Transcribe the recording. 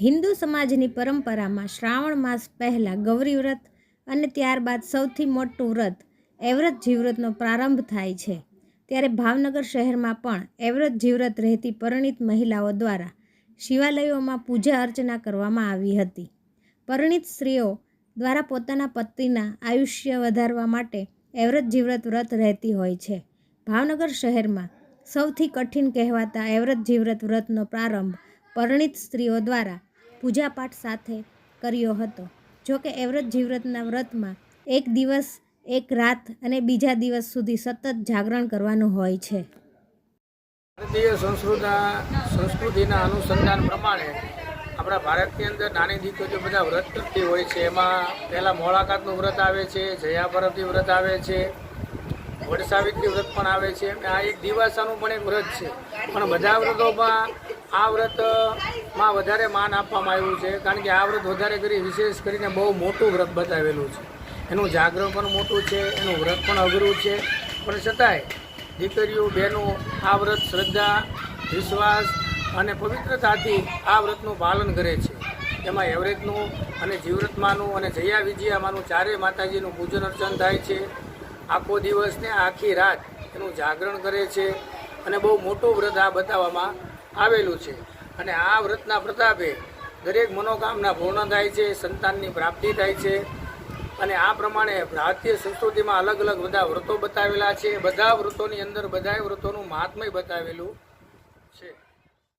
હિન્દુ સમાજની પરંપરામાં શ્રાવણ માસ પહેલાં ગૌરી વ્રત અને ત્યારબાદ સૌથી મોટું વ્રત એવ્રત જીવ્રતનો પ્રારંભ થાય છે. ત્યારે ભાવનગર શહેરમાં પણ એવ્રત જીવ્રત રહેતી પરિણીત મહિલાઓ દ્વારા શિવાલયોમાં પૂજા અર્ચના કરવામાં આવી હતી. પરિણીત સ્ત્રીઓ દ્વારા પોતાના પતિના આયુષ્ય વધારવા માટે એવ્રત જીવ્રત વ્રત રહેતી હોય છે. ભાવનગર શહેરમાં સૌથી કઠિન કહેવાતા એવ્રત જીવ્રત વ્રતનો પ્રારંભ પરિણીત સ્ત્રીઓ દ્વારા પૂજાપાઠ સાથે કર્યો હતો. જોકે એવ્રત જીવ્રતના વ્રતમાં એક દિવસ, એક રાત અને બીજા દિવસ સુધી સતત જાગરણ કરવાનું હોય છે. ભારતીય સંસ્કૃતિના સંસ્કૃતિના અનુસંધાન પ્રમાણે આપણા ભારતની અંદર નાની દીકરીઓ બધા વ્રત કરતી હોય છે, એમાં પહેલાં મોળાકાતનું વ્રત આવે છે જયાપરવતી વ્રત આવે છે, વડસાવિત્રી વ્રત પણ આવે છે. અને આ એક દિવાસાનું પણ એક વ્રત છે. પણ બધા વ્રતોમાં આ વ્રતમાં વધારે માન આપવામાં આવ્યું છે, કારણ કે આ વ્રત વધારે કરી, વિશેષ કરીને બહુ મોટું વ્રત બતાવેલું છે. એનું જાગરણ પણ મોટું છે, એનું વ્રત પણ અઘરું છે. પણ છતાંય દીકરીઓ, બહેનો આ વ્રત શ્રદ્ધા, વિશ્વાસ અને પવિત્રતાથી આ વ્રતનું પાલન કરે છે. એમાં એવરેજનું અને જીવરતમાનું અને જયા વિજયામાનું ચારેય માતાજીનું પૂજન અર્ચન થાય છે. આખો દિવસ ને આખી રાત એનું જાગરણ કરે છે અને બહુ મોટું વ્રત આ બતાવવામાં આવેલું છે. અને આ વ્રતના પ્રતાપે દરેક મનોકામના પૂર્ણ થાય છે, સંતાનની પ્રાપ્તિ થાય છે. અને આ પ્રમાણે ભારતીય સંસ્કૃતિમાં અલગ અલગ બધા વ્રતો બતાવેલા છે. બધા વ્રતોની અંદર બધા વ્રતોનું મહાત્મય બતાવેલું છે.